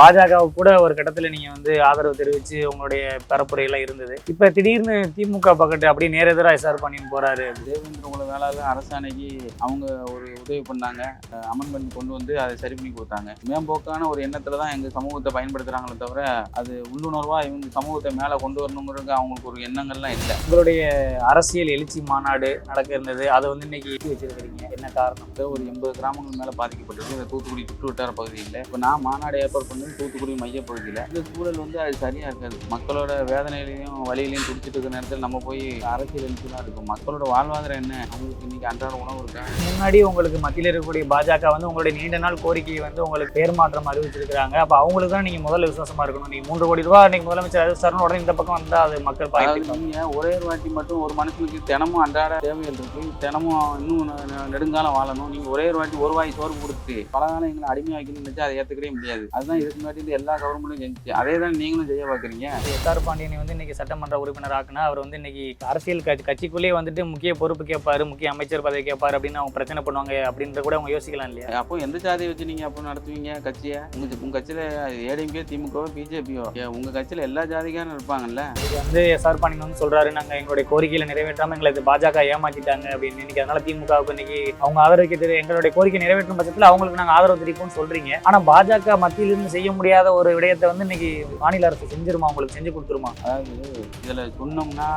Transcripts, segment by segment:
பாஜக கூட ஒரு கட்டத்துல நீங்க வந்து ஆதரவு தெரிவிச்சு உங்களுடைய பரப்புரையெல்லாம் இருந்தது. இப்ப திடீர்னு திமுக பக்கத்து அப்படியே நேரெதிரா எஸ்ஆர் பண்ணின்னு போறாரு. தேவேந்திர குல வேளாளர் அரசாணைக்கு அவங்க ஒரு உதவி பண்ணாங்க. அஹ் அமெண்ட்மெண்ட் கொண்டு வந்து அதை சரி பண்ணி கொடுத்தாங்க. மேம்போக்கான ஒரு எண்ணத்துல தான் எங்க சமூகத்தை பயன்படுத்துறாங்களே தவிர அது உள்ளுணர்வா இவங்க சமூகத்தை மேல கொண்டு வரணுங்கிறது அவங்களுக்கு ஒரு எண்ணங்கள்லாம் இல்லை. உங்களுடைய அரசியல் எழுச்சி மாநாடு நடக்க இருந்தது. அதை வந்து இன்னைக்கு ஒத்தி வச்சிருக்கிறீங்க? என்ன காரணம்? ஒரு எண்பது கிராமங்கள் மேல பாதிக்கப்பட்டிருக்கு. இந்த தூத்துக்குடி சுற்று வட்டார பகுதியில். இப்போ நான் மாநாடு ஏற்பாடு பண்ணது தூத்துக்குடி மைய பகுதியில் இந்த சூழல் வந்து அது சரியா இருக்காது. மக்களோட வேதனையிலையும் வழியிலையும் துடிச்சிட்டு இருக்கிற நேரத்தில் நம்ம போய் அரசியல் எழுச்சி தான் இருக்கும். மக்களோட வாழ்வாதாரம் என்ன? அவங்களுக்கு இன்னைக்கு அன்றாட உணவு இருக்கா? முன்னாடி உங்களுக்கு மத்தியில் இருக்கக்கூடிய பாஜக வந்து உங்களுடைய நீண்ட நாள் கோரிக்கையை வந்து உங்களுக்கு பேர் மாற்றம் அறிவிச்சிருக்காங்க அப்ப அவங்களுக்கு தான் நீங்க முதல்ல விசுவாசமா இருக்கணும். நீங்க மூன்று கோடி ரூபாய் நீங்க முதலமைச்சர் அறிவிச்சாருன்னு உடனே இந்த பக்கம் வந்தா அது மக்கள் நீங்க ஒரே ஒரு வாட்டி மட்டும் ஒரு மனுஷனுக்கு தினமும் அன்றாட தேவைகள் இருக்கு. தினமும் இன்னும் நெடுங்காலம் வாழணும். நீங்க ஒரே ஒரு வாட்டி ஒரு வாய் சோறு கொடுத்து பல காலம் எங்களை அடிமையாக்கணும்னு நினைச்சா அதை ஏத்துக்கவே முடியாது. அதுதான் இதுக்கு முன்னாடி இருந்து எல்லா கவர்மெண்ட்டும் செஞ்சுச்சு அதே தான் நீங்களும் செய்ய பாக்குறீங்க. எஸ்ஆர் பாண்டியனை வந்து இன்னைக்கு சட்டமன்ற உறுப்பினர் ஆக்குனா அவர் வந்து இன்னைக்கு அரசியல் கட்சி கட்சிக்குள்ளேயே வந்துட்டு முக்கிய பொறுப்பு கேட்பாரு முக்கிய அமைச்சர் பதவி கேட்பாரு அப்படின்னு அவங்க பிரச்சனை பண்ணுவாங்க அப்படின்ற கூட அவங்க யோசிக்கலாம் இல்லையா? அப்போ எந்த ஜாதியை வச்சு நீங்க அப்போ நடத்துவீங்க கட்சியை? உங்க உங்க கட்சியில ஏடிஎம்கே திமுகவோ பிஜேபியோ? உங்க கட்சியில எல்லா ஜாதிக்காரும் இருப்பாங்கல்ல? இது வந்து எஸ்ஆர் பாண்டியன் வந்து சொல்றாரு நாங்க எங்களுடைய கோரிக்கையில நிறைவேற்றாம எங்களை பாஜக ஏமாத்திட்டாங்க அப்படின்னு. இன்னைக்கு அதனால திமுகவுக்கு இன்னைக்கு அவங்க ஆதரவுக்கு தெரி- எங்களுடைய கோரிக்கை நிறைவேற்றும் பட்சத்துல அவங்களுக்கு நாங்க ஆதரவு தெரிவிப்போம்னு சொல்றீங்க. ஆனா பாஜக மத்தியிலிருந்து செய்ய முடியாத ஒரு விடயத்தை வந்து இன்னைக்கு மாநில அரசு செஞ்சிருமா? உங்களுக்கு செஞ்சு கொடுத்துருமா? அதாவது இதுல சொன்னோம்னா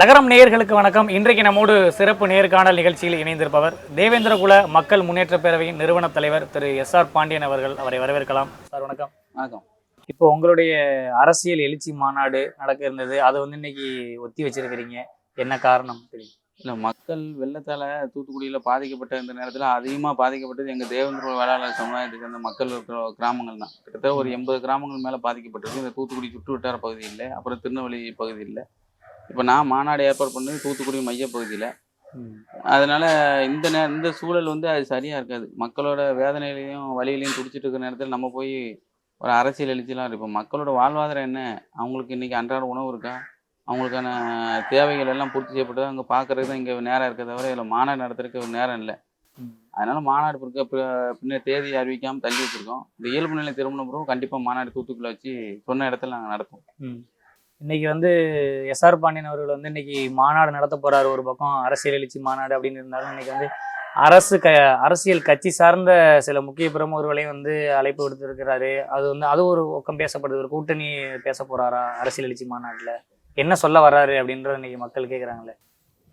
நகரம் நேயர்களுக்கு வணக்கம். இன்றைக்கு நம்மோடு சிறப்பு நேர்காணல் நிகழ்ச்சியில் இணைந்திருப்பவர் தேவேந்திரகுல மக்கள் முன்னேற்ற பேரவையின் நிறுவன தலைவர் திரு எஸ் ஆர் பாண்டியன் அவர்கள். அவரை வரவேற்கலாம். சார் வணக்கம். வணக்கம். இப்போ உங்களுடைய அரசியல் எழுச்சி மாநாடு நடக்க இருந்தது. அதை வந்து இன்னைக்கு ஒத்தி வச்சிருக்கிறீங்க. என்ன காரணம் தெரியும் இல்ல மக்கள் வெள்ளத்தால தூத்துக்குடியில பாதிக்கப்பட்ட இந்த நேரத்துல அதிகமா பாதிக்கப்பட்டது எங்க தேவேந்திர வேளாளர் சமுதாயத்துக்கு அந்த மக்கள் இருக்கிற கிராமங்கள் தான். கிட்டத்தட்ட ஒரு எண்பது கிராமங்கள் மேல பாதிக்கப்பட்டிருக்கு. இந்த தூத்துக்குடி சுற்று வட்டார பகுதியில் அப்புறம் திருநெல்வேலி பகுதியில் இப்போ நான் மாநாடு ஏற்பாடு பண்ணது தூத்துக்குடி மைய பகுதியில் அதனால இந்த நே இந்த சூழல் வந்து அது சரியா இருக்காது. மக்களோட வேதனையிலையும் வழியிலையும் துடிச்சிட்டு இருக்கிற நேரத்தில் நம்ம போய் ஒரு அரசியல் எழுச்சிலாம் இருப்போம் மக்களோட வாழ்வாதாரம் என்ன? அவங்களுக்கு இன்னைக்கு அன்றாட உணவு இருக்கா? அவங்களுக்கான தேவைகள் எல்லாம் பூர்த்தி செய்யப்பட்டு அங்கே பார்க்கறது தான் இங்கே நேரம் இருக்க தவிர இதில் மாநாடு நடத்துறதுக்கு நேரம் இல்லை. அதனால மாநாடு பிறக்க பின்ன தேதி அறிவிக்காமல் தள்ளி வச்சிருக்கோம். இந்த இயல்பு நிலை திருமணம் கண்டிப்பாக மாநாடு தூத்துக்குள்ள வச்சு சொன்ன இடத்துல நாங்கள் நடத்துவோம். இன்னைக்கு வந்து எஸ்ஆர் பாண்டியன் அவர்கள் வந்து இன்னைக்கு மாநாடு நடத்த போறாரு. ஒரு பக்கம் அரசியல் எழுச்சி மாநாடு அப்படின்னு இருந்தாலும் இன்னைக்கு வந்து அரசு க அரசியல் கட்சி சார்ந்த சில முக்கிய பிரமுகர்களையும் வந்து அழைப்பு விடுத்திருக்கிறாரு. அது வந்து அது ஒரு பக்கம் பேசப்படுது. ஒரு கூட்டணி பேச போறாரா அரசியல் எழுச்சி மாநாட்டில்? என்ன சொல்ல வர்றாரு அப்படின்றத இன்னைக்கு மக்கள் கேட்குறாங்களே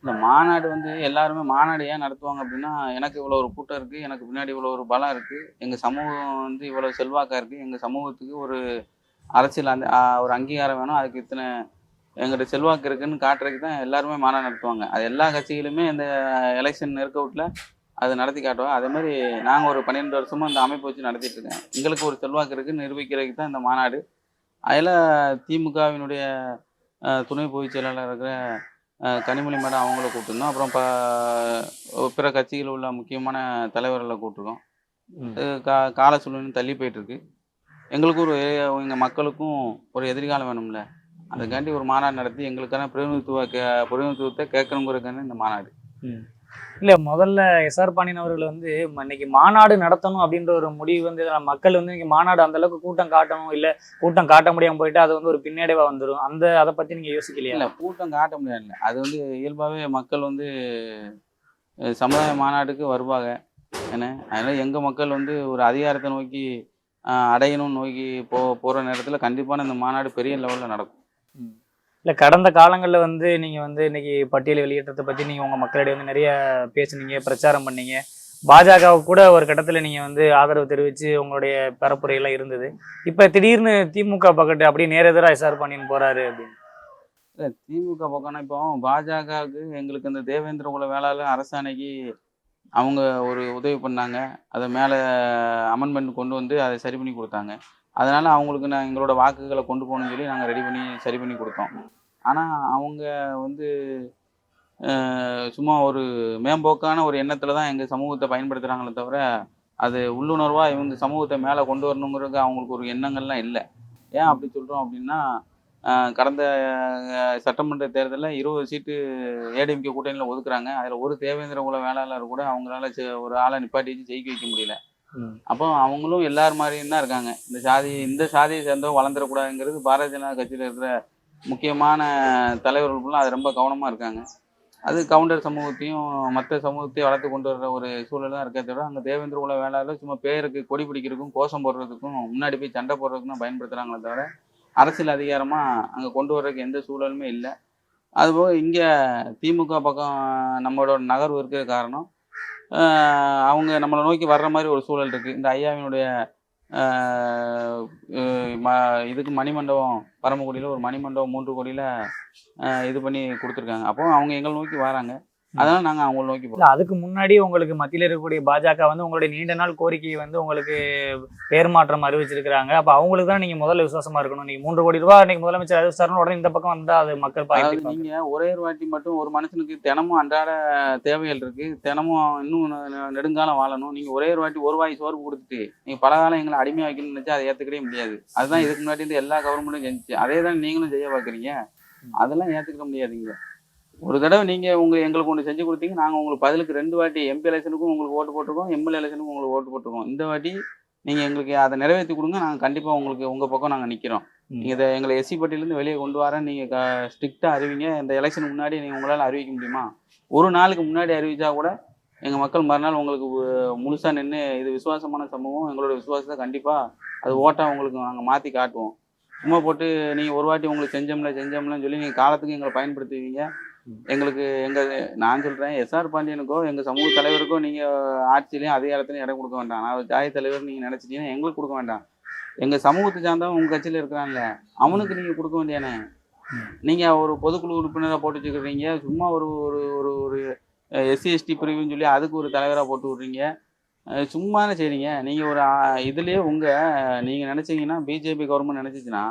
இந்த மாநாடு வந்து எல்லாருமே மாநாடு ஏன் நடத்துவாங்க அப்படின்னா எனக்கு இவ்வளோ ஒரு கூட்டம் இருக்குது எனக்கு பின்னாடி இவ்வளோ ஒரு பலம் இருக்குது எங்கள் சமூகம் வந்து இவ்வளோ செல்வாக்காக இருக்குது எங்கள் சமூகத்துக்கு ஒரு அரசியல் அந்த ஒரு அங்கீகாரம் வேணும் அதுக்கு இத்தனை எங்கள்கிட்ட செல்வாக்கு இருக்குன்னு காட்டுறதுக்கு தான் எல்லாருமே மாநாடு நடத்துவாங்க. அது எல்லா கட்சிகளுமே இந்த எலெக்ஷன் நெருக்கவுட்டில் அது நடத்தி காட்டுவாங்க. அதே மாதிரி நாங்கள் ஒரு பன்னிரெண்டு வருஷமாக இந்த அமைப்பு வச்சு நடத்திட்டு இருக்கேன். எங்களுக்கு ஒரு செல்வாக்கு இருக்குன்னு நிரூபிக்கிறதுக்கு தான் இந்த மாநாடு. அதில் திமுகவினுடைய துணை பொதுச் செயலாளர் இருக்கிற கனிமொழி மேடம் அவங்கள கூப்பிட்டுருந்தோம். அப்புறம் இப்போ பிற கட்சியில் உள்ள முக்கியமான தலைவர்களை கூப்பிட்டுருக்கோம். கா கால சூழ்நிலை தள்ளி போயிட்டு இருக்கு எங்களுக்கு ஒரு எங்கள் மக்களுக்கும் ஒரு எதிர்காலம் வேணும்ல. அதுக்காண்டி ஒரு மாநாடு நடத்தி எங்களுக்கான பிரதிநிதித்துவ கே பிரதிநிதித்துவத்தை கேட்கணுங்கிறதுக்கான இந்த மாநாடு. இல்ல முதல்ல எஸ்ஆர் பாண்டியன் அவர்கள் வந்து இன்னைக்கு மாநாடு நடத்தணும் அப்படின்ற ஒரு முடிவு வந்து மக்கள் வந்து இன்னைக்கு மாநாடு அந்த அளவுக்கு கூட்டம் காட்டணும் இல்ல கூட்டம் காட்ட முடியாம போயிட்டு அது வந்து ஒரு பின்னடைவா வந்துரும். அந்த அதை பத்தி நீங்க யோசிக்கலையா? இல்லை கூட்டம் காட்ட முடியாது அது வந்து இயல்பாகவே மக்கள் வந்து சமுதாய மாநாட்டுக்கு வருவாங்க. என்ன? அதனால் எங்கள் மக்கள் வந்து ஒரு அதிகாரத்தை நோக்கி அடையணும்னு நோக்கி போ போகிற நேரத்தில் கண்டிப்பான இந்த மாநாடு பெரிய லெவலில் நடக்கும். இல்ல கடந்த காலங்களில் வந்து நீங்க வந்து இன்னைக்கு பட்டியல் வெளியேற்றத்தை பத்தி நீங்க உங்க மக்களிடையே வந்து நிறைய பேசுனீங்க பிரச்சாரம் பண்ணீங்க. பாஜகவுக்கு கூட ஒரு கட்டத்தில் நீங்கள் வந்து ஆதரவு தெரிவித்து உங்களுடைய பரப்புரையெல்லாம் இருந்தது. இப்போ திடீர்னு திமுக பக்கத்து அப்படியே நேரெதிராக எஸ்ஆர் பண்ணின்னு போகிறாரு அப்படின்னு. இல்லை திமுக பக்கம்னா இப்போ பாஜகவுக்கு எங்களுக்கு இந்த தேவேந்திர குல வேளாளர் அரசாணைக்கு அவங்க ஒரு உதவி பண்ணாங்க. அதை மேலே அமெண்ட்மெண்ட் கொண்டு வந்து அதை சரி பண்ணி கொடுத்தாங்க. அதனால் அவங்களுக்கு நான் எங்களோட வாக்குகளை கொண்டு போகணும்னு சொல்லி நாங்கள் ரெடி பண்ணி சரி பண்ணி கொடுத்தோம். ஆனால் அவங்க வந்து சும்மா ஒரு மேம்போக்கான ஒரு எண்ணத்தில் தான் எங்கள் சமூகத்தை பயன்படுத்துகிறாங்களே தவிர அது உள்ளுணர்வாக இவங்க சமூகத்தை மேலே கொண்டு வரணுங்கிறது அவங்களுக்கு ஒரு எண்ணங்கள்லாம் இல்லை. ஏன் அப்படி சொல்கிறோம் அப்படின்னா கடந்த சட்டமன்ற தேர்தலில் இருபது சீட்டு ஏடிஎம்கே கூட்டணியில் ஒதுக்குறாங்க. அதில் ஒரு தேவேந்திர குல வேளாளர் கூட அவங்களால ஒரு ஆளை நிப்பாட்டி வச்சு ஜெயிக்க வைக்க முடியல. அப்போ அவங்களும் எல்லார் மாதிரியும் தான் இருக்காங்க. இந்த சாதி இந்த சாதியை சேர்ந்தவங்க வளர்ந்துடக்கூடாதுங்கிறது பாரதிய ஜனதா கட்சியில் இருக்கிற முக்கியமான தலைவர்களுக்குலாம் அது ரொம்ப கவனமாக இருக்காங்க. அது கவுண்டர் சமூகத்தையும் மற்ற சமூகத்தையும் வளர்த்து கொண்டு வர்ற ஒரு சூழல் தான் இருக்கே தவிர அங்கே தேவேந்திர குல வேளாளர் சும்மா பேருக்கு கொடி பிடிக்கிறதுக்கும் கோஷம் போடுறதுக்கும் முன்னாடி போய் சண்டை போடுறதுக்கும் தான் பயன்படுத்துகிறாங்களே தவிர அரசியல் அதிகாரமாக அங்கே கொண்டு வர்றதுக்கு எந்த சூழலுமே இல்லை. அதுபோக இங்கே திமுக பக்கம் நம்மளோட நகர்வு இருக்கிற காரணம் அவங்க நம்மளை நோக்கி வர்ற மாதிரி ஒரு சூழல் இருக்குது இந்த ஐயாவினுடைய ம- இதுக்கு மணிமண்டபம் பரமக்குடியில் ஒரு மணிமண்டபம் மூன்று கோடியில் இது பண்ணி கொடுத்துருக்காங்க. அப்போ அவங்க எங்களை நோக்கி வராங்க. அதனால் நாங்கள் அவங்கள நோக்கி போகிறோம் அதுக்கு முன்னாடி உங்களுக்கு மத்தியில் இருக்கக்கூடிய பாஜக வந்து உங்களுடைய நீண்ட நாள் கோரிக்கையை வந்து உங்களுக்கு பேர் மாற்றம் அறிவிச்சிருக்கிறாங்க. அப்ப அவங்களுக்கு தான் நீங்க முதல்ல விசுவாசமா இருக்கணும். நீங்க மூன்று கோடி ரூபாய் இன்னைக்கு முதலமைச்சர் அறிவிச்சாருன்னு உடனே இந்த பக்கம் வந்தா அது மக்கள் அதாவது பாய்ச்சி நீங்க ஒரே ஒரு வாட்டி மட்டும் ஒரு மனுஷனுக்கு தினமும் அன்றாட தேவைகள் இருக்கு. தினமும் இன்னும் நெடுங்காலம் வாழணும். நீங்க ஒரே ஒரு வாட்டி ஒரு வாய் சோறு கொடுத்துட்டு நீங்க பல காலம் எங்களை அடிமை வைக்கணும்னு நினைச்சா அதை ஏத்துக்கவே முடியாது. அதுதான் இதுக்கு முன்னாடி இருந்து எல்லா கவர்மெண்ட்டும் செஞ்சுச்சு அதே தான் நீங்களும் செய்ய பாக்குறீங்க. அதெல்லாம் ஏத்துக்க முடியாதுங்க. ஒரு தடவை நீங்க உங்க எங்களுக்கு ஒன்று செஞ்சு கொடுத்தீங்க. நாங்க உங்களுக்கு பதிலுக்கு ரெண்டு வாட்டி எம்பி எலெக்ஷனுக்கும் உங்களுக்கு ஓட்டு போட்டிருக்கோம். எம்எல்ஏ எலெக்ஷனுக்கும் உங்களுக்கு ஓட்டு போட்டிருக்கோம். இந்த வாட்டி நீங்க எங்களுக்கு அதை நிறைவேற்றி கொடுங்க. நாங்க கண்டிப்பா உங்களுக்கு உங்க பக்கம் நாங்க நிக்கிறோம். ம். நீங்க இதை எங்களை எஸ்சி பட்டியலேருந்து வெளியே கொண்டு வரேன் நீங்க ஸ்ட்ரிக்டா அறிவிங்க. இந்த எலெக்ஷனுக்கு முன்னாடி நீங்க உங்களால அறிவிக்க முடியுமா? ஒரு நாளுக்கு முன்னாடி அறிவிச்சா கூட எங்க மக்கள் மறுநாள் உங்களுக்கு உ- முழுசா நின்று இது விசுவாசமான சமூகம் எங்களோட விசுவாசத்தை கண்டிப்பா அது ஓட்டா உங்களுக்கு நாங்க மாத்தி காட்டுவோம். சும்மா போட்டு நீங்க ஒரு வாட்டி உங்களுக்கு செஞ்சோம்ல செஞ்சோம்லன்னு சொல்லி நீங்க காலத்துக்கு எங்களை பயன்படுத்துவீங்க. எங்களுக்கு எங்க நான் சொல்றேன் எஸ்ஆர் பாண்டியனுக்கோ எங்க சமூக தலைவருக்கோ நீங்க ஆட்சியிலையும் அதிகாரத்திலையும் இடம் கொடுக்க வேண்டாம். நான் ஒரு ஜாதி தலைவர் நீங்க நினைச்சிட்டீங்கன்னா எங்களுக்கு கொடுக்க வேண்டாம். எங்க சமூகத்தை சார்ந்தவன் உங்க கட்சியில இருக்கிறான்ல அவனுக்கு நீங்க கொடுக்க வேண்டியானே நீங்க ஒரு பொதுக்குழு உறுப்பினராக போட்டு வச்சுக்கிறீங்க சும்மா ஒரு ஒரு ஒரு ஒரு எஸ்சி எஸ்டி பிரிவுன்னு சொல்லி அதுக்கு ஒரு தலைவராக போட்டு விட்றீங்க. சும்மானே செய்றீங்க. நீங்கள் ஒரு இதுலேயே உங்கள் நீங்கள் நினச்சிங்கன்னா பிஜேபி கவர்மெண்ட் நினச்சிச்சின்னா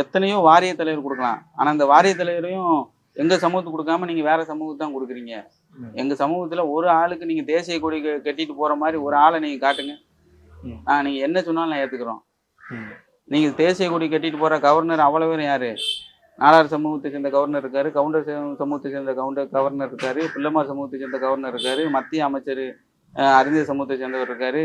எத்தனையோ வாரிய தலைவர் கொடுக்கலாம் ஆனா அந்த வாரிய தலைவரையும் எங்க சமூகத்துக்கு கொடுக்காம நீங்க வேற சமூகத்துக்கு தான் கொடுக்குறீங்க ம். எங்க சமூகத்துல ஒரு ஆளுக்கு நீங்க தேசிய கொடி கட்டிட்டு போற மாதிரி ஒரு ஆளை நீங்க காட்டுங்க. நான் நீங்க என்ன சொன்னாலும் நான் ஏத்துக்கிறோம் ம். நீங்க தேசிய கொடி கட்டிட்டு போற கவர்னர் அவ்வளவு பேரும் யாரு நாடார் சமூகத்தை சேர்ந்த கவர்னர் இருக்காரு கவுண்டர் சமூ- சமூகத்தை சேர்ந்த கவுண்டர் கவர்னர் இருக்காரு பிள்ளைமார் சமூகத்தை சேர்ந்த கவர்னர் இருக்காரு மத்திய அமைச்சர் அஹ், அறிஞர் சமூகத்தை சேர்ந்தவர் இருக்காரு.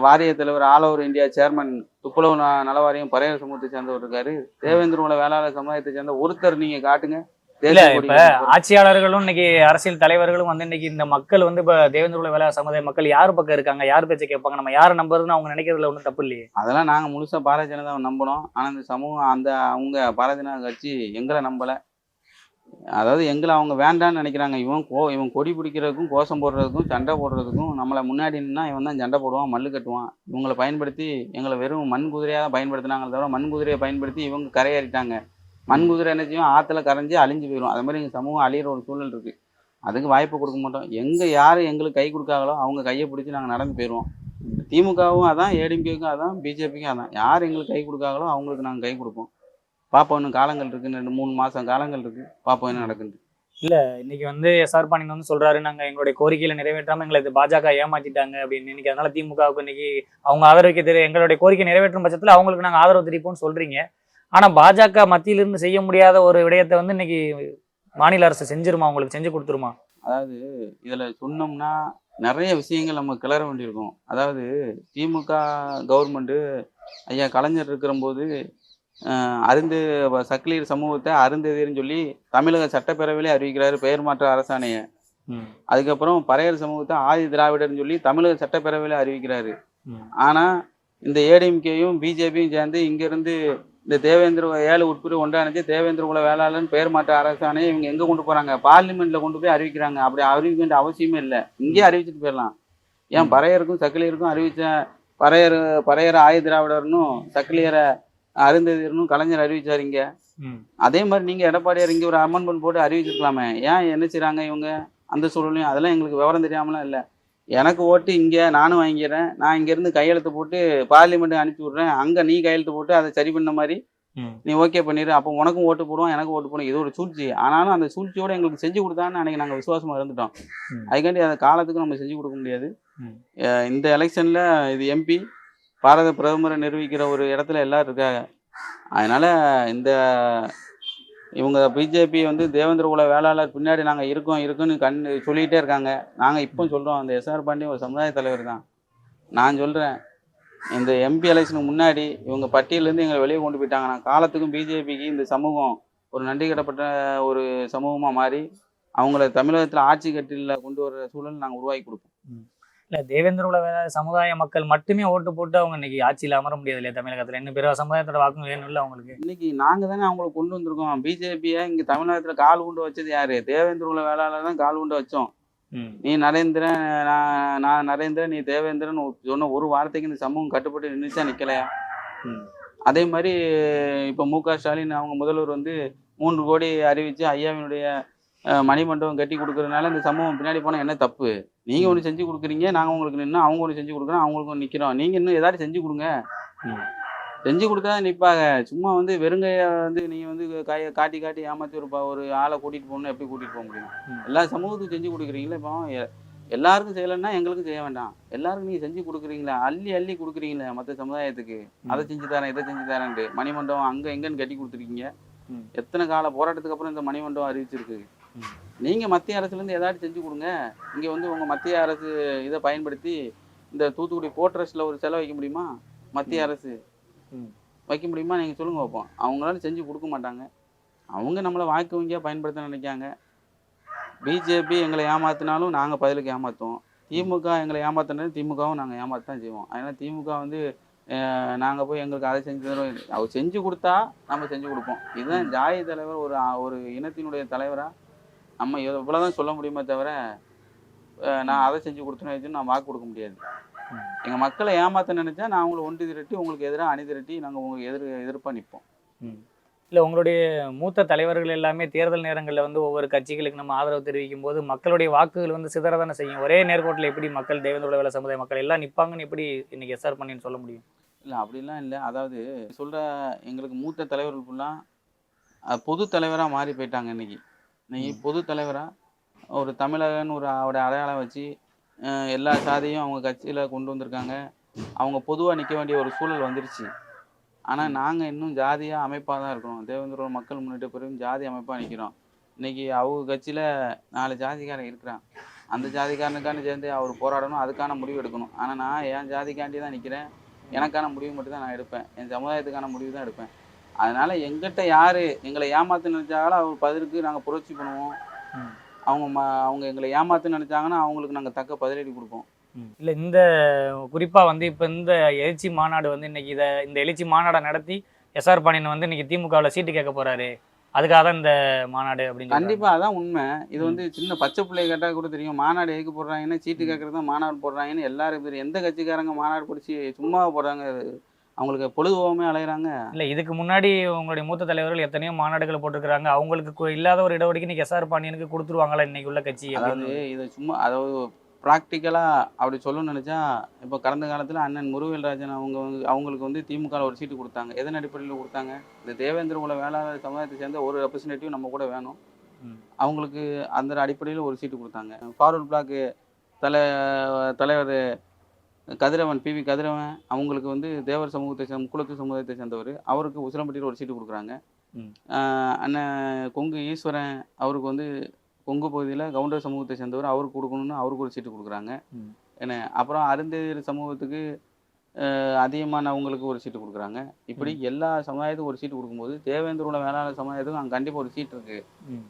வாரிய தலைவர் ஆல் ஓவர் இந்தியா சேர்மன் துப்புளவு ந- நல வாரியம் பறையர் சமூகத்தை சேர்ந்தவர் இருக்காரு. தேவேந்திர குல வேளாளர் சமுதாயத்தை சேர்ந்த ஒருத்தர் நீங்க காட்டுங்க. இல்ல இப்ப ஆட்சியாளர்களும் இன்னைக்கு அரசியல் தலைவர்களும் வந்து இன்னைக்கு இந்த மக்கள் வந்து இப்ப தேவேந்திர குல வேலை சமுதாய மக்கள் யார் பக்கம் இருக்காங்க? யார் பேச்சை கேட்பாங்க? நம்ம யாரை நம்புறதுன்னு அவங்க நினைக்கிறதுல ஒன்றும் தப்பு இல்லையே. அதெல்லாம் நாங்க முழுசா பாரதிய ஜனதாவை நம்பினோம் ஆனா இந்த சமூகம் அந்த அவங்க பாரதிய ஜனதா கட்சி எங்களை நம்பல. அதாவது எங்களை அவங்க வேண்டாம்னு நினைக்கிறாங்க. இவன் கோ இவன் கொடி பிடிக்கிறதுக்கும் கோஷம் போடுறதுக்கும் சண்டை போடுறதுக்கும் நம்மளை முன்னாடி நின்னா இவன் தான் சண்டை போடுவான் மல்லு கட்டுவான். இவங்களை பயன்படுத்தி எங்களை வெறும் மண் குதிரையாக தான் பயன்படுத்தினாங்களே தவிர மண் குதிரையை பயன்படுத்தி இவங்க கரையேறிட்டாங்க. மண் குதிரை என்னச்சியும் ஆற்றுல கரைஞ்சி அழிஞ்சு போயிடும் அது மாதிரி எங்கள் சமூகம் அழியிற ஒரு சூழல் இருக்குது அதுக்கு வாய்ப்பு கொடுக்க மாட்டோம். எங்கே யார் எங்களுக்கு கை கொடுக்காங்களோ அவங்க கையை பிடிச்சி நாங்கள் நடந்து போயிடுவோம் திமுகவும் அதான் ஏடிஎம்கேக்கும் அதான் பிஜேபிக்கும் அதான். யார் எங்களுக்கு கை கொடுக்காங்களோ அவங்களுக்கு நாங்கள் கை கொடுப்போம். பார்ப்போம் இன்னும் காலங்கள் இருக்கு. ரெண்டு மூணு மாதம் காலங்கள் இருக்கு. பார்ப்போம் என்ன நடக்குது? இன்னைக்கு வந்து எஸ்ஆர் பாண்டியன் வந்து சொல்றாரு நாங்க எங்களுடைய கோரிக்கையில நிறைவேற்றாம எங்களை இது பாஜக ஏமாத்திட்டாங்க அப்படின்னு. இன்னைக்கு அதனால திமுகவுக்கு இன்னைக்கு அவங்க ஆதரவுக்கு தெரிய எங்களுடைய கோரிக்கை நிறைவேற்றும் பட்சத்துல அவங்களுக்கு நாங்க ஆதரவு தெரிவிப்போம்னு சொல்றீங்க. ஆனா பாஜக மத்தியிலிருந்து செய்ய முடியாத ஒரு விடயத்தை வந்து இன்னைக்கு மாநில அரசு செஞ்சிருமா? உங்களுக்கு செஞ்சு கொடுத்துருமா? அதாவது இதில் சொன்னோம்னா நிறைய விஷயங்கள் நம்ம கிளற வேண்டியிருக்கும். அதாவது திமுக கவர்மெண்ட்டு ஐயா கலைஞர் இருக்கிறம்போது அஹ், அருந்து சக்கிலியர் சமூகத்தை அருந்ததியர்னு சொல்லி தமிழக சட்டப்பேரவையிலே அறிவிக்கிறாரு பெயர் மாற்ற அரசாணையை. அதுக்கப்புறம் பறையர் சமூகத்தை ஆதி திராவிடர்னு சொல்லி தமிழக சட்டப்பேரவையில அறிவிக்கிறாரு. ஆனா இந்த ஏடிஎம்கேயும் பிஜேபியும் சேர்ந்து இங்கிருந்து இந்த தேவேந்திர ஏழு உட்பிரிவு ஒன்றாணிச்சு தேவேந்திர குல வேளாளர்னு பெயர் மாற்ற அரசாணையை இவங்க எங்க கொண்டு போறாங்க? பார்லிமெண்ட்ல கொண்டு போய் அறிவிக்கிறாங்க. அப்படி அறிவிக்க வேண்டிய அவசியமே இல்லை. இங்கேயே அறிவிச்சிட்டு போயிடலாம். ஏன் பறையருக்கும் சக்கிலியருக்கும் அறிவிச்ச பறையர் பறையர் ஆய திராவிடர்னும் சக்கிலியரை அருந்ததியர்னும் கலைஞர் அறிவிச்சாரு இங்க அதே மாதிரி நீங்க எடப்பாடியார் இங்க ஒரு அமெண்ட்மெண்ட் போட்டு அறிவிச்சிருக்கலாமே. ஏன் என்ன செய்றாங்க இவங்க? அந்த சூழலையும் அதெல்லாம் எங்களுக்கு விவரம் தெரியாமலாம் இல்லை. எனக்கு ஓட்டு இங்கே நானும் வாங்கிக்கிறேன். நான் இங்கேருந்து கையெழுத்து போட்டு பார்லிமெண்ட் அனுப்பி விட்றேன். அங்கே நீ கையெழுத்து போட்டு அதை சரி பண்ண மாதிரி நீ ஓகே பண்ணிடு அப்போ உனக்கும் ஓட்டு போடுவோம் எனக்கும் ஓட்டு போடுவோம். இது ஒரு சூழ்ச்சி. ஆனாலும் அந்த சூழ்ச்சியோட எங்களுக்கு செஞ்சு கொடுத்தான்னு அன்னைக்கு நாங்கள் விசுவாசமா இருந்துட்டோம். அதுக்காண்டி அந்த காலத்துக்கு நம்ம செஞ்சு கொடுக்க முடியாது. இந்த எலெக்ஷனில் இது எம்பி பாரத பிரதமரை நிரூபிக்கிற ஒரு இடத்துல எல்லாரும் இருக்காங்க. அதனால இந்த இவங்க பிஜேபி வந்து தேவேந்திர குல வேளாளர் பின்னாடி நாங்கள் இருக்கோம் இருக்குன்னு கண் சொல்லிகிட்டே இருக்காங்க. நாங்கள் இப்போ சொல்கிறோம் அந்த எஸ்ஆர் பாண்டி ஒரு சமுதாய தலைவர் தான். நான் சொல்கிறேன் இந்த எம்பி எலெக்ஷனுக்கு முன்னாடி இவங்க பட்டியலேருந்து எங்களை வெளியே கொண்டு போயிட்டாங்க. நான் காலத்துக்கும் பிஜேபிக்கு இந்த சமூகம் ஒரு நன்றி கடப்பட்ட ஒரு சமூகமாக மாறி அவங்கள தமிழகத்தில் ஆட்சி கட்டில கொண்டு வர சூழல் நாங்கள் உருவாக்கி கொடுப்போம். இல்ல தேவேந்திர உலக சமுதாய மக்கள் மட்டுமே ஓட்டு போட்டு அவங்க இன்னைக்கு ஆட்சியில் அமர முடியாது இல்லையா தமிழகத்துல? இன்னும் பிற சமுதாயத்தோட வாக்கும் வேணும் இல்லை அவங்களுக்கு? இன்னைக்கு நாங்கள் தானே அவங்கள கொண்டு வந்திருக்கோம். பிஜேபியை இங்கே தமிழகத்தில் கால் உண்டு வச்சது யாரு? தேவேந்திர குல வேளாளர் தான் கால் உண்டு வச்சோம். நீ நரேந்திரன் நான் நான் நரேந்திரன் நீ தேவேந்திரன் சொன்ன ஒரு வார்த்தைக்கு இந்த சமூகம் கட்டுப்பட்டு நின்றுச்சா நிக்கலையா? ம். அதே மாதிரி இப்போ மு க ஸ்டாலின் அவங்க முதல்வர் வந்து மூன்று கோடி அறிவிச்சு ஐயாவினுடைய மணிமண்டபம் கட்டி கொடுக்கறதுனால இந்த சமூகம் பின்னாடி போனால் என்ன தப்பு? நீங்கள் ஒன்று செஞ்சு கொடுக்குறீங்க நாங்கள் உங்களுக்கு நின்று அவங்க ஒன்று செஞ்சு கொடுக்குறோம் அவங்களுக்கு ஒன்று நிற்கிறோம் நீங்கள் இன்னும் ஏதாச்சும் செஞ்சு கொடுங்க. செஞ்சு கொடுத்தா நிற்பாங்க சும்மா வந்து வெறுங்கைய வந்து நீங்கள் வந்து கையை காட்டி காட்டி ஏமாற்றி ஒரு ஒரு ஆளை கூட்டிகிட்டு போகணும் எப்படி கூட்டிகிட்டு போக முடியும். எல்லா சமூகத்துக்கும் செஞ்சு கொடுக்குறீங்களா இப்போ. எல்லாருக்கும் செய்யலைன்னா எங்களுக்கும் செய்ய வேண்டாம். எல்லாருக்கும் நீங்கள் செஞ்சு கொடுக்குறீங்களா? அள்ளி அள்ளி கொடுக்குறீங்களே மற்ற சமுதாயத்துக்கு. அதை செஞ்சு தரேன் இதை செஞ்சு தரேன்ட்டு. மணிமண்டபம் அங்கே எங்கன்னு கட்டி கொடுத்துருக்கீங்க. எத்தனை கால போராட்டத்துக்கு அப்புறம் இந்த மணிமண்டபம் அறிவிச்சிருக்கு. நீங்கள் மத்திய அரசுலேருந்து ஏதாச்சும் செஞ்சு கொடுங்க. இங்கே வந்து உங்கள் மத்திய அரசு இதை பயன்படுத்தி இந்த தூத்துக்குடி போர்ட்ரஸில் ஒரு செலவு வைக்க முடியுமா? மத்திய அரசு. வைக்க முடியுமா? நீங்கள் சொல்லுங்க வைப்போம் அவங்களால செஞ்சு கொடுக்க மாட்டாங்க. அவங்க நம்மளை வாக்கு வங்கியாக பயன்படுத்த நினைக்காங்க. பிஜேபி எங்களை ஏமாத்தினாலும் நாங்கள் பதிலுக்கு ஏமாற்றுவோம் திமுக எங்களை ஏமாத்தினாலும் திமுகவும் நாங்கள் ஏமாத்தான் செய்வோம். அதனால் திமுக வந்து நாங்கள் போய் எங்களுக்கு அதை செஞ்சு தரோம் அவர் செஞ்சு கொடுத்தா நம்ம செஞ்சு கொடுப்போம். இதுதான் ஜாதி தலைவர் ஒரு ஒரு இனத்தினுடைய தலைவராக நம்ம இவ்வளோதான் சொல்ல முடியுமே தவிர நான் அதை செஞ்சு கொடுத்தேன்னு நான் வாக்கு கொடுக்க முடியாது. எங்கள் மக்களை ஏமாத்த நினைச்சா நான் உங்களை ஒன்று திரட்டி உங்களுக்கு எதிராக அணி திரட்டி நாங்கள் உங்களுக்கு எதிர் எதிர்ப்பாக நிற்போம். இல்ல உங்களுடைய மூத்த தலைவர்கள் எல்லாமே தேர்தல் நேரங்கள்ல வந்து ஒவ்வொரு கட்சிகளுக்கு நம்ம ஆதரவு தெரிவிக்கும் போது மக்களுடைய வாக்குகள் வந்து சிதறதானே செய்யும். ஒரே நேர்கோட்டில் எப்படி மக்கள் தேவேந்திர உலக சமுதாய மக்கள் எல்லாம் நிப்பாங்கன்னு எப்படி இன்னைக்கு எஸ்ஆர் பண்ணின்னு சொல்ல முடியும்? இல்லை அப்படிலாம் இல்லை. அதாவது சொல்கிற எங்களுக்கு மூத்த தலைவர்கள் ஃபுல்லாக பொது தலைவராக மாறி போயிட்டாங்க இன்னைக்கு. இன்னைக்கு. பொது தலைவராக ஒரு தமிழகன் ஒரு அவருடைய அடையாளம் வச்சு எல்லா சாதியும் அவங்க கட்சியில் கொண்டு வந்திருக்காங்க. அவங்க பொதுவாக நிற்க வேண்டிய ஒரு சூழல் வந்துருச்சு. ஆனால் நாங்கள் இன்னும் ஜாதியாக அமைப்பாக தான் இருக்கிறோம். தேவேந்திர மக்கள் முன்னேற்ற பிறகு ஜாதி அமைப்பாக நிற்கிறோம் இன்னைக்கு அவங்க கட்சியில் நாலு ஜாதிக்காரன் இருக்கிறான். அந்த ஜாதிக்காரனுக்கான சேர்ந்து அவர் போராடணும். அதுக்கான முடிவு எடுக்கணும். ஆனால் நான் என் ஜாதிக்காண்டி தான் நிற்கிறேன் எனக்கான முடிவு மட்டும் தான் நான் எடுப்பேன். என் சமுதாயத்துக்கான முடிவு தான் எடுப்பேன். அதனால எங்கிட்ட யாரு எங்களை ஏமாத்து நினைச்சாங்களோ அவர் பதிலுக்கு நாங்கள் புரட்சி பண்ணுவோம். அவங்க ம அவங்க எங்களை ஏமாத்து நினைச்சாங்கன்னா அவங்களுக்கு நாங்கள் தக்க பதிலடி கொடுப்போம். இல்ல இந்த குறிப்பா வந்து இப்ப இந்த எழுச்சி மாநாடு வந்து இன்னைக்கு இத இந்த எழுச்சி மாநாடை நடத்தி எஸ்ஆர் பாண்டியன் வந்து இன்னைக்கு திமுகவுல சீட்டு கேட்க போறாரு. அதுக்காக தான் இந்த மாநாடு அப்படின்னு சொல்றாங்க. கண்டிப்பா அதான் உண்மை. இது வந்து சின்ன பச்சை பிள்ளைய கேட்டால் கூட தெரியும். மாநாடு எதுக்கு போடுறாங்கன்னா சீட்டு கேட்கறது தான் மாநாடு போடுறாங்கன்னு எல்லாருக்கும் தெரியும் எந்த கட்சிக்காரங்க மாநாடு பிடிச்சி சும்மா போடுறாங்க? அவங்களுக்கு பொழுதுபோகமே அலையிறாங்க. இல்ல இதுக்கு முன்னாடி உங்களுடைய மூத்த தலைவர்கள் எத்தனையோ மாநாடுகள் போட்டிருக்காங்க அவங்களுக்கு இல்லாத ஒரு இடஒதுக்கீடு இன்னைக்கு எஸ்ஆர் பாண்டியனுக்கு கொடுத்துருவாங்களா இன்னைக்கு உள்ள கட்சி அதாவது இது சும்மா அதாவது ப்ராக்டிக்கலாக அப்படி சொல்லணும்னு நினச்சா இப்போ கடந்த காலத்தில் அண்ணன் முருகவேல்ராஜன் அவங்க வந்து அவங்களுக்கு வந்து திமுகவில் ஒரு சீட்டு கொடுத்தாங்க. எதன் அடிப்படையில் கொடுத்தாங்க? இந்த தேவேந்திர குல வேளாளர் சமுதாயத்தை சேர்ந்த ஒரு ரெப்ரசன்டேட்டிவ் நம்ம கூட வேணும். அவங்களுக்கு அந்த அடிப்படையில் ஒரு சீட்டு கொடுத்தாங்க. ஃபார்வர்ட் பிளாக்கு தலை தலைவர் கதிரவன் பிவி கதிரவன் அவங்களுக்கு வந்து தேவர் சமூகத்தை சேர்ந்த குலத்து சமுதாயத்தை சேர்ந்தவர். அவருக்கு உசிலம்பட்டியில் ஒரு சீட்டு கொடுக்குறாங்க. அண்ணன் கொங்கு ஈஸ்வரன் அவருக்கு வந்து கொங்கு பகுதியில் கவுண்டர் சமூகத்தை சேர்ந்தவர். அவருக்கு கொடுக்கணும்னு அவருக்கு ஒரு சீட்டு கொடுக்குறாங்க. என்ன அப்புறம் அருந்ததியர் சமூகத்துக்கு ஆஹ் அதிகமானவங்களுக்கு ஒரு சீட்டு கொடுக்குறாங்க. இப்படி எல்லா சமுதாயத்துக்கும் ஒரு சீட்டு கொடுக்கும்போது தேவேந்திர உள்ள வேளாண் சமுதாயத்துக்கும் அங்கே கண்டிப்பாக ஒரு சீட் இருக்கு. ம்.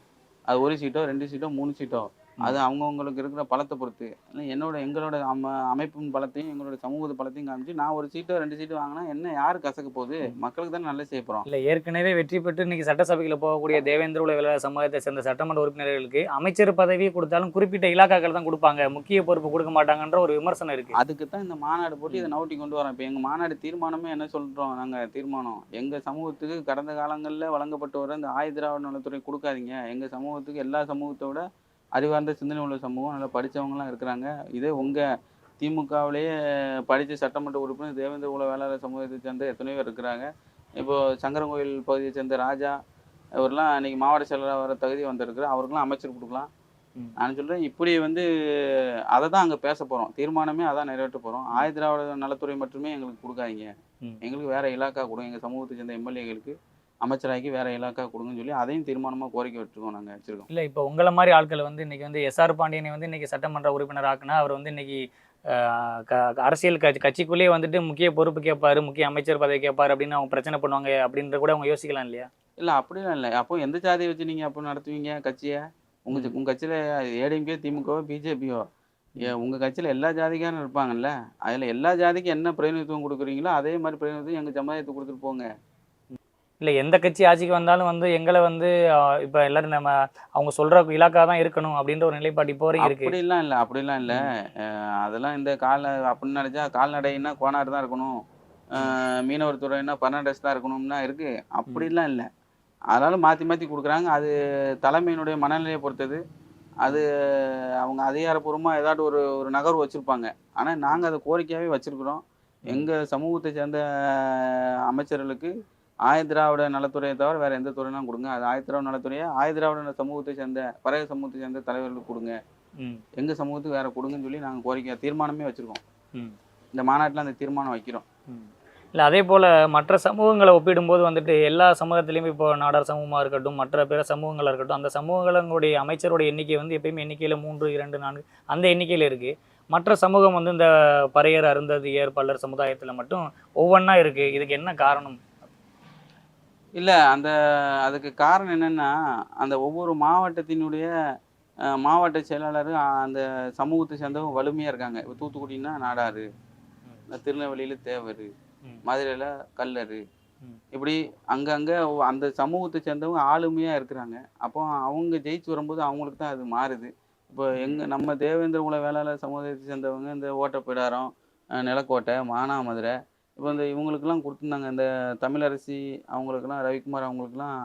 அது ஒரு சீட்டோ ரெண்டு சீட்டோ மூணு சீட்டோ. அது அவங்கவுங்களுக்கு இருக்கிற பலத்தை பொறுத்து. என்னோட எங்களோட அம அமைப்பின் பலத்தையும் எங்களோட சமூகத்து பலத்தையும் காமிச்சு நான் ஒரு சீட்டோ ரெண்டு சீட்டு வாங்கினா என்ன யாரு கசக்க போகுது? மக்களுக்கு தானே நல்ல செய்ய போகிறோம் இல்ல ஏற்கனவே வெற்றி பெற்று இன்னைக்கு சட்டசபைக்குள்ள போகக்கூடிய தேவேந்திர உலக சமுதாயத்தை சேர்ந்த சட்டமன்ற உறுப்பினர்களுக்கு அமைச்சர் பதவி கொடுத்தாலும் குறிப்பிட்ட இலாக்காக்கள் தான் கொடுப்பாங்க. முக்கிய பொறுப்பு கொடுக்க மாட்டாங்கன்ற ஒரு விமர்சனம் இருக்கு. அதுக்கு தான் இந்த மாநாடு போட்டு இதை நவுட்டி கொண்டு வரோம் இப்போ எங்கள் மாநாடு தீர்மானமே என்ன சொல்கிறோம் நாங்கள் தீர்மானம். எங்கள் சமூகத்துக்கு கடந்த காலங்களில் வழங்கப்பட்டு வர இந்த ஆயுதிராவிட நலத்துறை கொடுக்காதீங்க. எங்கள் சமூகத்துக்கு எல்லா சமூகத்தோட அறிவார்ந்த சிந்தனை உள்ள சமூகம் நல்லா படிச்சவங்கலாம் இருக்கிறாங்க. இதே உங்கள் திமுகவிலேயே படித்த சட்டமன்ற உறுப்பினர் தேவேந்திர குல வேளாளர் சமூகத்தை சேர்ந்த எத்தனையோ பேர் இருக்கிறாங்க. இப்போ சங்கரங்கோயில் பகுதியை சேர்ந்த ராஜா அவர்லாம் இன்னைக்கு மாவட்ட செயலராக வர தகுதி வந்திருக்கிறார். அவருக்கெல்லாம் அமைச்சர் கொடுக்கலாம். நான் சொல்கிறேன் இப்படி வந்து அதை தான் அங்கே பேச போகிறோம் தீர்மானமே அதான் நிறைவேற்ற போகிறோம் ஆயுதிராவிட நலத்துறை மட்டுமே எங்களுக்கு கொடுக்காதீங்க. எங்களுக்கு வேற இலாக்கா கொடுங்க. எங்கள் சமூகத்தை சேர்ந்த எம்எல்ஏகளுக்கு அமைச்சராக்கி வேற இலாக்கா கொடுங்கன்னு சொல்லி அதையும் தீர்மானமாக கோரிக்கை வச்சுருக்கோம் நாங்கள் வச்சுருக்கோம். இல்லை இப்போ உங்களை மாதிரி ஆட்கள் வந்து இன்னைக்கு வந்து எஸ்ஆர் பாண்டியனை வந்து இன்னைக்கு சட்டமன்ற உறுப்பினர் ஆக்குனா அவர் வந்து இன்னைக்கு அரசியல் கட்சி கட்சிக்குள்ளேயே வந்துட்டு முக்கிய பொறுப்பு கேட்பாரு முக்கிய அமைச்சர் பதவி கேட்பாரு அப்படின்னு அவங்க பிரச்சனை பண்ணுவாங்க அப்படின்ற கூட அவங்க யோசிக்கலாம் இல்லையா? இல்லை அப்படிலாம் இல்லை. அப்போ எந்த ஜாதியை வச்சு நீங்கள் அப்போ நடத்துவீங்க கட்சியை? உங்கள் உங்கள் கட்சியில் ஏடிஎம்கே திமுகவோ பிஜேபியோ உங்கள் கட்சியில் எல்லா ஜாதிக்காரும் இருப்பாங்கல்ல? அதில் எல்லா ஜாதிக்கும் என்ன பிரதிநிதித்துவம் கொடுக்குறீங்களோ அதே மாதிரி பிரதிநிதித்துவம் எங்கள் சமுதாயத்துக்கு கொடுத்துட்டு போங்க. இல்லை எந்த கட்சி ஆட்சிக்கு வந்தாலும் வந்து எங்களை வந்து இப்போ எல்லாரும் நம்ம அவங்க சொல்ற இலாக்கா தான் இருக்கணும் அப்படின்ற ஒரு நிலைப்பாடு இப்போ வரையும் இருக்கு. அப்படிலாம் இல்லை அப்படிலாம் இல்லை. அதெல்லாம் இந்த கால அப்படின்னு நினச்சா கால்நடைன்னா கோனார் தான் இருக்கணும். மீனவர் துறைன்னா பர்னாண்டஸ் தான் இருக்கணும்னா இருக்கு. அப்படிலாம் இல்லை. அதனால மாற்றி மாற்றி கொடுக்குறாங்க. அது தலைமையினுடைய மனநிலையை பொறுத்தது. அது அவங்க அதிகாரப்பூர்வமாக ஏதாட்டு ஒரு ஒரு நகர்வு வச்சுருப்பாங்க. ஆனால் நாங்கள் அதை கோரிக்கையாகவே வச்சுருக்குறோம். எங்கள் சமூகத்தை சேர்ந்த அமைச்சர்களுக்கு ஆயத்திராவிட நலத்துறையை தவிர வேறு எந்த துறைனா கொடுங்க. அது ஆயத்திராவிட நலத்துறையை? ஆயத்திராவிட சமூகத்தை சேர்ந்த பறைய சமூகத்தை சேர்ந்த தலைவர்களுக்கு கொடுங்க. ம். எங்கள் சமூகத்துக்கு வேற கொடுங்கன்னு சொல்லி நாங்கள் கோரிக்கை தீர்மானமே வச்சுருக்கோம். ம். இந்த மாநாட்டில் அந்த தீர்மானம் வைக்கிறோம். இல்லை அதே போல் மற்ற சமூகங்களை ஒப்பிடும்போது வந்துட்டு எல்லா சமூகத்திலையுமே இப்போ நாடார் சமூகமாக இருக்கட்டும் மற்ற பிற சமூகங்களாக இருக்கட்டும் அந்த சமூகங்களுடைய அமைச்சரோட எண்ணிக்கை வந்து எப்பயுமே எண்ணிக்கையில் மூன்று இரண்டு நான்கு அந்த எண்ணிக்கையில் இருக்குது மற்ற சமூகம் வந்து இந்த பறையர் அருந்ததியர் பல்லர் சமுதாயத்தில் மட்டும் ஒவ்வொன்றா இருக்குது இதுக்கு என்ன காரணம்? இல்லை அந்த அதுக்கு காரணம் என்னென்னா அந்த ஒவ்வொரு மாவட்டத்தினுடைய மாவட்ட செயலாளர் அந்த சமூகத்தை சேர்ந்தவங்க வலிமையாக இருக்காங்க. இப்போ தூத்துக்குடின்னா இந்த திருநெல்வேலியில் தேவர். மதுரையில் கல்லர். இப்படி அங்கங்கே அந்த சமூகத்தை சேர்ந்தவங்க ஆளுமையாக இருக்கிறாங்க. அப்போ அவங்க ஜெயிச்சு வரும்போது அவங்களுக்கு தான் அது மாறுது. இப்போ எங்கள் நம்ம தேவேந்திர குல வேளாளர் சமுதாயத்தை சேர்ந்தவங்க இந்த ஓட்டப்பிடாரம் நிலக்கோட்டை மானாமதுரை இப்போ இந்த இவங்களுக்கெல்லாம் கொடுத்துருந்தாங்க. இந்த தமிழரசி அவங்களுக்கெல்லாம் ரவிக்குமார் அவங்களுக்கெல்லாம்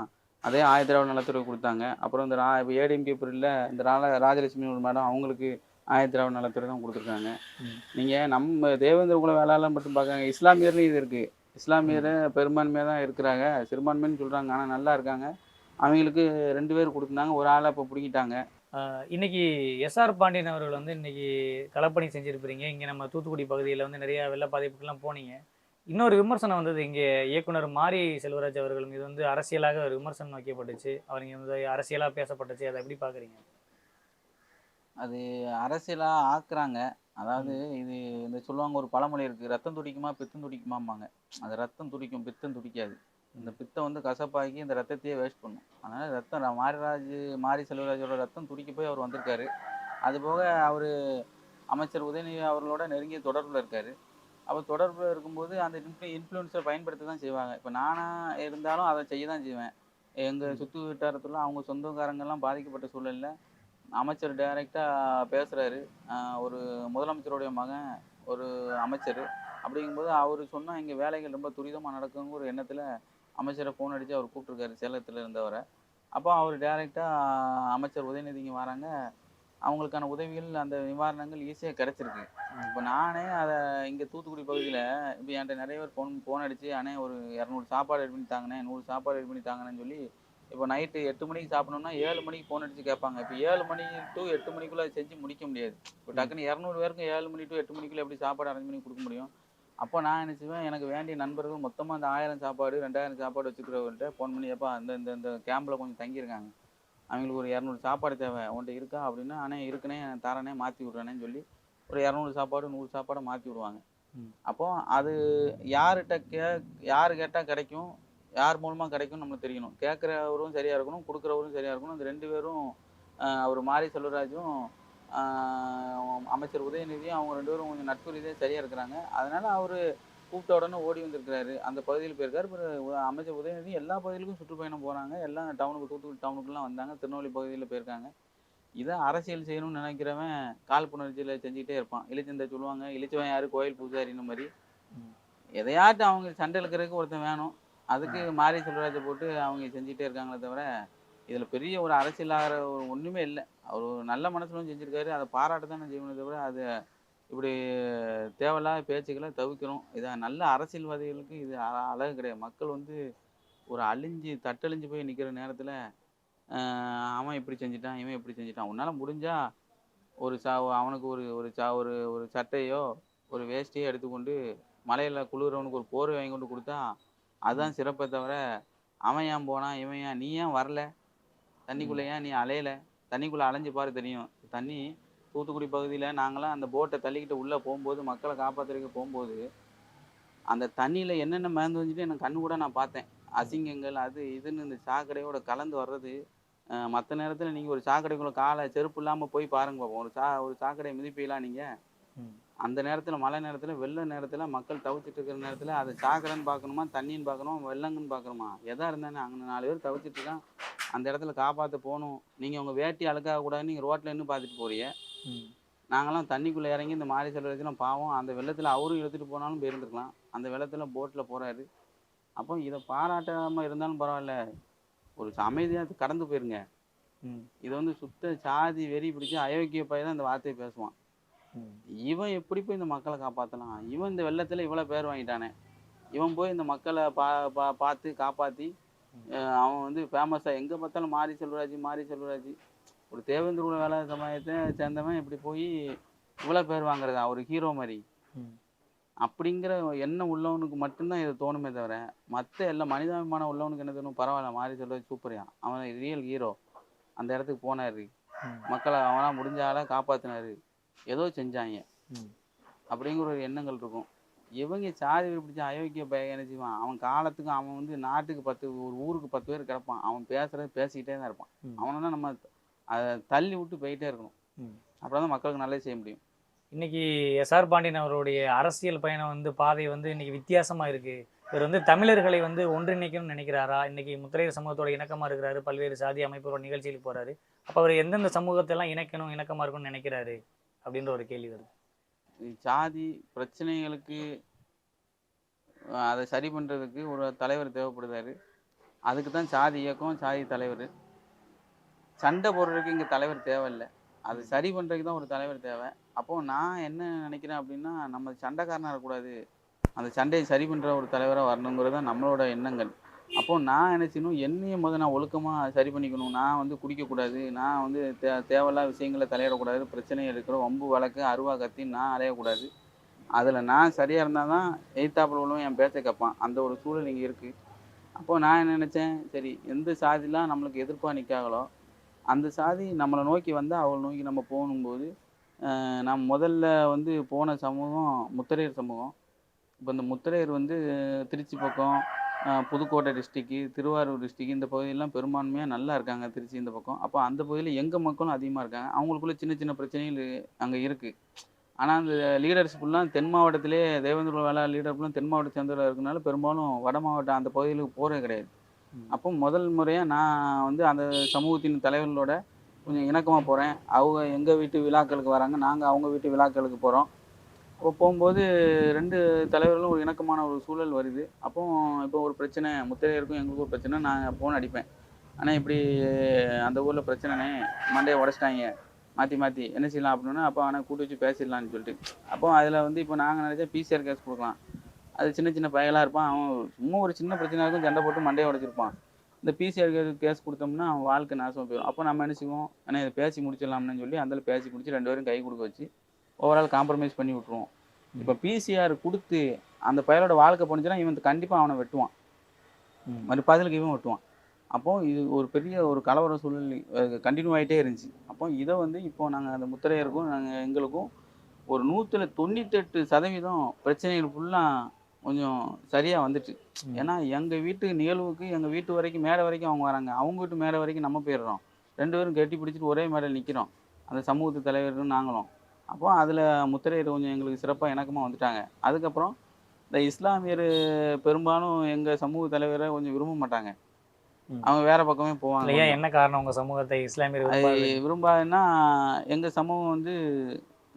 அதே ஆயத்திராவிட நலத்துறை கொடுத்தாங்க. அப்புறம் இந்த ரா இப்போ ஏடிஎம்கே பிரிவில் இந்த ரால ராஜலட்சுமி ஒரு மேடம் அவங்களுக்கு ஆயத்திராவிட நலத்துறை தான் கொடுத்துருக்காங்க. நீங்கள் நம்ம தேவேந்திர குல வேளாளர் மட்டும் பார்க்காங்க இஸ்லாமியர்லையும் இது இருக்குது இஸ்லாமியர் பெரும்பான்மையாக தான் இருக்கிறாங்க. சிறுபான்மைன்னு சொல்கிறாங்க ஆனால் நல்லா இருக்காங்க. அவங்களுக்கு ரெண்டு பேர் கொடுத்துருந்தாங்க. ஒரு ஆளை இப்போ பிடிக்கிட்டாங்க இன்னைக்கு எஸ்ஆர் பாண்டியன் அவர்கள் வந்து இன்னைக்கு களப்பணி செஞ்சிருப்பீங்க இங்கே நம்ம தூத்துக்குடி பகுதியில் வந்து நிறைய வெள்ள பாதிப்புக்கெல்லாம் போனீங்க. இன்னொரு விமர்சனம் வந்தது இங்கே இயக்குனர் மாரி செல்வராஜ் அவர்கள் மீது வந்து அரசியலாக ஒரு விமர்சனம் வைக்கப்பட்டுச்சு அவர் இங்கே வந்து அரசியலாக பேசப்பட்டுச்சு. அதை எப்படி பார்க்குறீங்க? அது அரசியலாக ஆக்குறாங்க. அதாவது இது இந்த சொல்லுவாங்க ஒரு பழமொழி இருக்குது ரத்தம் துடிக்குமா பித்தம் துடிக்குமாம்பாங்க. அது ரத்தம் துடிக்கும் பித்தம் துடிக்காது. இந்த பித்தம் வந்து கசப்பாக்கி இந்த ரத்தத்தையே வேஸ்ட் பண்ணும். அதனால் ரத்தம் மாரிராஜ் மாரி செல்வராஜோட ரத்தம் துடிக்க போய் அவர் வந்திருக்காரு. அதுபோக அவர் அமைச்சர் உதயநிதி அவர்களோட நெருங்கிய தொடர்பில் இருக்கார். அப்போ தொடர்பில் இருக்கும்போது அந்த இன்ஃப்ளூ இன்ஃப்ளூயன்ஸை பயன்படுத்த தான் செய்வாங்க. இப்போ நானாக இருந்தாலும் அதை செய்ய தான் செய்வேன் எங்கள் சுற்று வட்டாரத்தில் அவங்க சொந்தக்காரங்கெல்லாம் பாதிக்கப்பட்ட சூழலில் அமைச்சர் டைரெக்டாக பேசுகிறாரு ஒரு முதலமைச்சருடைய மகன் ஒரு அமைச்சர். அப்படிங்கும்போது அவர் சொன்னால் இங்கே வேலைகள் ரொம்ப துரிதமாக நடக்குங்கிற ஒரு எண்ணத்தில் அமைச்சரை ஃபோன் அடித்து அவர் கூப்பிட்ருக்காரு சேலத்தில் இருந்தவரை. அப்போ அவர் டைரெக்டாக அமைச்சர் உதயநிதி இங்கே வராங்க. அவங்களுக்கான உதவிகள் அந்த நிவாரணங்கள் ஈஸியாக கிடச்சிருக்கு. இப்போ நானே அதை இங்கே தூத்துக்குடி பகுதியில் இப்போ என்கிட்ட நிறைய பேர் ஃபோன் ஃபோன் அடித்து அண்ணே ஒரு இரநூறு சாப்பாடு ரெடி பண்ணி தாங்கண்ணே நூறு சாப்பாடு ரெடி பண்ணி தாங்கண்ணேன்னு சொல்லி இப்போ நைட்டு எட்டு மணிக்கு சாப்பிடணும்னா ஏழு மணிக்கு ஃபோன் அடித்து கேட்பாங்க. இப்போ ஏழு மணி டு எட்டு மணிக்குள்ளே செஞ்சு முடிக்க முடியாது. இப்போ டக்குன்னு இரநூறு பேருக்கு ஏழு மணி டு எட்டு மணிக்குள்ளே எப்படி சாப்பாடு அரேஞ்ச் பண்ணி கொடுக்க முடியும்? அப்போ நான் நினச்சிவேன் எனக்கு வேண்டிய நண்பர்கள் மொத்தமாக அந்த ஆயிரம் சாப்பாடு ரெண்டாயிரம் சாப்பாடு வச்சுக்கிறவங்கள்ட்ட ஃபோன் பண்ணி எப்போ அந்த இந்த இந்த கேம்பில் கொஞ்சம் தங்கியிருக்காங்க. அவங்களுக்கு ஒரு இரநூறு சாப்பாடு தேவை. உன்கிட்ட இருக்கா அப்படின்னா அண்ணே இருக்குனே தரனே மாற்றி விட்றேனேன்னு சொல்லி ஒரு இரநூறு சாப்பாடு நூறு சாப்பாடை மாற்றி விடுவாங்க. அப்போ அது யார்கிட்ட கே யார் கேட்டால் கிடைக்கும் யார் மூலமாக கிடைக்கும் நம்மளுக்கு தெரியணும். கேட்குறவரும் சரியாக இருக்கணும் கொடுக்குறவரும் சரியாக இருக்கணும். இந்த ரெண்டு பேரும் அவர் மாரி செல்வராஜும் அமைச்சர் உதயநிதியும் அவங்க ரெண்டு பேரும் கொஞ்சம் நட்பு ரீதியாக சரியாக இருக்கிறாங்க. அதனால அவர் கூப்பிட்ட உடனே ஓடி வந்திருக்கிறாரு. அந்த பகுதியில் போயிருக்காரு. உ- அமைச்சர் உதயநிதி எல்லா பகுதிகளுக்கும் சுற்றுப்பயணம் போகிறாங்க எல்லாம் டவுனுக்கு தூத்துக்குடி டவுனுக்குலாம் வந்தாங்க. திருநெல்வேலி பகுதியில் போயிருக்காங்க. இதை அரசியல் செய்யணும்னு நினைக்கிறவன் காழ்ப்புணர்ச்சியில் செஞ்சுக்கிட்டே இருப்பான். இளிச்சந்தை சொல்லுவாங்க இளிச்சவன் யாரு? கோயில் பூஜாரின்னு மாதிரி. எதையாட்டும் அவங்க சண்டை இழுக்கிறதுக்கு ஒருத்தன் வேணும். அதுக்கு மாரி செல்வராஜை போட்டு அவங்க செஞ்சுட்டே இருக்காங்களே தவிர இதில் பெரிய ஒரு அரசியல் ஆகிற ஒரு ஒன்றுமே இல்லை. அவர் நல்ல மனசுலும் செஞ்சுருக்காரு. அதை பாராட்ட தானே செய்யணுமே தவிர அது இப்படி தேவையில்லாத பேச்சுக்களை தவிர்க்கணும் இதை நல்ல அரசியல்வாதிகளுக்கு இது அழகு கிடையாது. மக்கள் வந்து ஒரு அழிஞ்சு தட்டழிஞ்சு போய் நிற்கிற நேரத்தில் அவன் இப்படி செஞ்சுட்டான் இவன் இப்படி செஞ்சுட்டான். உன்னால் முடிஞ்சா ஒரு சா அவனுக்கு ஒரு ஒரு சா ஒரு ஒரு சட்டையோ ஒரு வேஷ்டியோ எடுத்துக்கொண்டு மலையில் குளிரவனுக்கு ஒரு போர்வை வாங்கி கொண்டு கொடுத்தா அதுதான் சிறப்பே தவிர அவன் ஏன் போனான் இவன் ஏன் நீ ஏன் வரல? தண்ணிக்குள்ளே ஏன் நீ அலையல? தண்ணிக்குள்ளே அலைஞ்சு பாரு தெரியும். தண்ணி தூத்துக்குடி பகுதியில் நாங்களாம் அந்த போட்டை தள்ளிக்கிட்டு உள்ளே போகும்போது மக்களை காப்பாற்றுறதுக்கு போகும்போது அந்த தண்ணியில் என்னென்ன மேந்து வந்துட்டு எனக்கு கண்ணு கூட நான் பார்த்தேன். அசிங்கங்கள் அது இதுன்னு இந்த சாக்கடையோட கலந்து வர்றது மற்ற நேரத்தில் நீங்கள் ஒரு சாக்கடைக்குள்ள காலை செருப்பு இல்லாமல் போய் பாருங்க பார்ப்போம் ஒரு சா ஒரு சாக்கடையை மிதிப்பீங்களா நீங்கள். அந்த நேரத்தில் மழை நேரத்தில் வெள்ள நேரத்தில் மக்கள் தவிச்சிட்டு இருக்கிற நேரத்தில் அது சாக்கடைன்னு பார்க்கணுமா தண்ணின்னு பார்க்கணுமா வெள்ளங்கன்னு பார்க்கணுமா? எதா இருந்தானே அங்கே நாலு பேர் தவிச்சிட்டு இருக்கான். அந்த இடத்துல காப்பாற்ற போகணும். நீங்கள் உங்கள் வேட்டி அழுக்காக கூடாது நீங்கள் ரோட்டில் நின்று பார்த்துட்டு போறீங்க. நாங்களாம் தண்ணிக்குள்ளே இறங்கி இந்த மாரி செல்வதெல்லாம் பாவம். அந்த வெள்ளத்தில் அவரும் இழுத்துட்டு போனாலும் போயிருந்துருக்கலாம் அந்த வெள்ளத்தில் போட்டில் போகிறாரு அப்போ இதை பாராட்டாமல் இருந்தாலும் பரவாயில்ல. ஒரு அமைதியாக கடந்து போயிருங்க. இது வந்து சுத்த சாதி வெறி பிடிச்சி அயோக்கிய பையன் தான் இந்த வார்த்தையை பேசுவான். இவன் எப்படி போய் இந்த மக்களை காப்பாற்றலாம் இவன் இந்த வெள்ளத்தில் இவ்வளோ பேர் வாங்கிட்டானே. இவன் போய் இந்த மக்களை பா பா பார்த்து காப்பாற்றி அவன் வந்து ஃபேமஸாக எங்கே பார்த்தாலும் மாரி செல்வராஜ் மாரி செல்வராஜ். ஒரு தேவேந்திர குல வேலை சமயத்தை சேர்ந்தவன் இப்படி போய் இவ்வளோ பேர் வாங்குறதா? ஒரு ஹீரோ மாதிரி. அப்படிங்கிற எண்ணம் உள்ளவனுக்கு மட்டும்தான் இது தோணுமே தவிர மற்ற எல்லா மனிதாபிமானம் உள்ளவனுக்கு என்ன தோணும்? பரவாயில்ல மாரி செல்வராஜ் சூப்பரியா அவன் ரியல் ஹீரோ அந்த இடத்துக்கு போனாரு. மக்களை அவனா முடிஞ்ச ஆளை காப்பாத்தினாரு. ஏதோ செஞ்சாங்க. அப்படிங்கிற ஒரு எண்ணங்கள் இருக்கும். இவங்க சாதி பிடிச்ச அயோக்கிய பையன் என்ன செய்வான்? அவன் காலத்துக்கு அவன் வந்து நாட்டுக்கு பத்து ஒரு ஊருக்கு பத்து பேர் கிடப்பான். அவன் பேசுறது பேசிக்கிட்டே தான் இருப்பான். அவனை நம்ம அதை தள்ளி விட்டு போயிட்டே இருக்கணும். அப்படிதான் தான் மக்களுக்கு நல்லது செய்ய முடியும். இன்னைக்கு எஸ்ஆர் பாண்டியன் அவருடைய அரசியல் பயணம் வந்து பாதை வந்து இன்னைக்கு வித்தியாசமா இருக்கு. இவர் வந்து தமிழர்களை வந்து ஒன்றிணைக்கணும்னு நினைக்கிறாரா? இன்னைக்கு முத்திரையர் சமூகத்தோட இணக்கமா இருக்கிறாரு. பல்வேறு சாதி அமைப்போட நிகழ்ச்சிகளுக்கு போறாரு. அப்ப அவர் எந்தெந்த சமூகத்தை எல்லாம் இணைக்கணும் இணக்கமா இருக்கணும்னு நினைக்கிறாரு? அப்படின்ற ஒரு கேள்வி வருது. சாதி பிரச்சனைகளுக்கு அதை சரி பண்ணுறதுக்கு ஒரு தலைவர் தேவைப்படுதாரு? அதுக்கு தான் சாதி இயக்கம் சாதி தலைவர். சண்டை போடுறதுக்கு இங்கே தலைவர் தேவையில்லை. அது சரி பண்ணுறதுக்கு தான் ஒரு தலைவர் தேவை. அப்போது நான் என்ன நினைக்கிறேன் அப்படின்னா நம்ம சண்டைக்காரனாக இருக்கக்கூடாது. அந்த சண்டையை சரி பண்ணுற ஒரு தலைவராக வரணுங்கிறது தான் நம்மளோட எண்ணங்கள். அப்போது நான் என்ன என்னையும் முதல் நான் ஒழுக்கமாக சரி பண்ணிக்கணும். நான் வந்து குடிக்கக்கூடாது நான் வந்து தே தேவையில்லாத விஷயங்களை தலையிடக்கூடாது. பிரச்சனை இருக்கிற வம்பு வழக்கு அருவா கத்தி நான் அலையக்கூடாது. அதில் நான் சரியாக இருந்தால் தான் எய்த்தாப்பில் உள்ளவன் என் பேச்சை கேட்பான். அந்த ஒரு சூழல் இங்கே இருக்குது அப்போது நான் என்ன நினச்சேன்? சரி எந்த சாதிலாம் நம்மளுக்கு எதிர்ப்பாக நிற்காங்களோ அந்த சாதி நம்மளை நோக்கி வந்தால் அவளை நோக்கி நம்ம போகும்போது அஹ், முதல்ல வந்து போன சமூகம் முத்தரையர் சமூகம். இப்போ இந்த முத்தரையர் வந்து திருச்சி பக்கம் புதுக்கோட்டை டிஸ்ட்ரிக்கு திருவாரூர் டிஸ்ட்ரிக் இந்த பகுதியெல்லாம் பெரும்பான்மையாக நல்லா இருக்காங்க திருச்சி இந்த பக்கம். அப்போ அந்த பகுதியில் எங்கள் மக்களும் அதிகமாக இருக்காங்க. அவங்களுக்குள்ள சின்ன சின்ன பிரச்சனைகள் அங்கே இருக்குது ஆனால் அந்த லீடர்ஸ் ஃபுல்லாக தென் மாவட்டத்திலே தேவேந்திர வேளா லீடர் ஃபுல்லாக தென் மாவட்டம் சேர்ந்தவராக இருக்கனால பெரும்பாலும் வட மாவட்டம் அந்த பகுதிகளுக்கு போகிறது கிடையாது. அப்போ முதல் முறையாக நான் வந்து அந்த சமூகத்தின் தலைவர்களோட கொஞ்சம் இணக்கமாக போகிறேன் அவங்க எங்கள் வீட்டு விழாக்களுக்கு வராங்க நாங்கள் அவங்க வீட்டு விழாக்களுக்கு போகிறோம் அப்போ போகும்போது ரெண்டு தலைவர்களும் ஒரு இணக்கமான ஒரு சூழல் வருது. அப்போ இப்போ ஒரு பிரச்சனை முத்திரையருக்கும் எங்களுக்கும் ஒரு பிரச்சனை நான் ஃபோன் அடிப்பேன். ஆனால் இப்படி அந்த ஊரில் பிரச்சனைனே மண்டையை உடச்சிட்டாங்க. மாற்றி மாற்றி என்ன செய்யலாம்? அப்படின்னா அப்போ ஆனால் கூட்டி வச்சு பேசிடலாம்னு சொல்லிட்டு. அப்போ அதில் வந்து இப்போ நாங்கள் நினச்சா பிசிஆர் கேஸ் கொடுக்கலாம். அது சின்ன சின்ன பயலாக இருப்பான். அவன் சும்மா ஒரு சின்ன பிரச்சனை இருக்கும். சண்டை போட்டு மண்டையை உடச்சிருப்பான். இந்த பிசிஆர் கேஸ் கொடுத்தோம்னா அவன் வாழ்க்கை நாசமாக போயிடும். அப்போ நம்ம என்ன செய்வோம்? ஆனால் இதை பேசி முடிச்சிடலாம்னு சொல்லி அந்த பேசி முடிச்சு ரெண்டு பேரும் கை கொடுக்க வச்சு ஓவரால் காம்ப்ரமைஸ் பண்ணி விட்ருவோம் இப்போ பிசிஆர் கொடுத்து அந்த பயலோட வாழ்க்கை போணுச்சுன்னா இவன் கண்டிப்பாக அவனை வெட்டுவான். மறு பதிலுக்கு இவன் வெட்டுவான். அப்போ இது ஒரு பெரிய ஒரு கலவர சூழல் கண்டினியூ ஆகிட்டே இருந்துச்சு. அப்போ இதை வந்து இப்போ நாங்கள் அந்த முத்திரையருக்கும் நாங்கள் எங்களுக்கும் ஒரு நூற்றுல தொண்ணூத்தெட்டு சதவீதம் பிரச்சனைகள் ஃபுல்லாக கொஞ்சம் சரியாக வந்துட்டு. ஏன்னா எங்கள் வீட்டு நிகழ்வுக்கு எங்கள் வீட்டு வரைக்கும் மேடை வரைக்கும் அவங்க வராங்க. அவங்க வீட்டு மேடை வரைக்கும் நம்ம போயிடுறோம். ரெண்டு பேரும் கட்டி பிடிச்சிட்டு ஒரே மேடையில் நிற்கிறோம் அந்த சமூகத்து தலைவரும் நாங்களும். அப்போ அதில் முத்திரையர் கொஞ்சம் எங்களுக்கு சிறப்பாக இணக்கமாக வந்துட்டாங்க. அதுக்கப்புறம் இந்த இஸ்லாமியர் பெரும்பாலும் எங்கள் சமூக தலைவரை கொஞ்சம் விரும்ப மாட்டாங்க. அவங்க வேற பக்கமே போவாங்க. இல்லையா? என்ன காரணம் உங்க சமூகத்தை இஸ்லாமியர் விரும்பாதுன்னா எங்கள் சமூகம் வந்து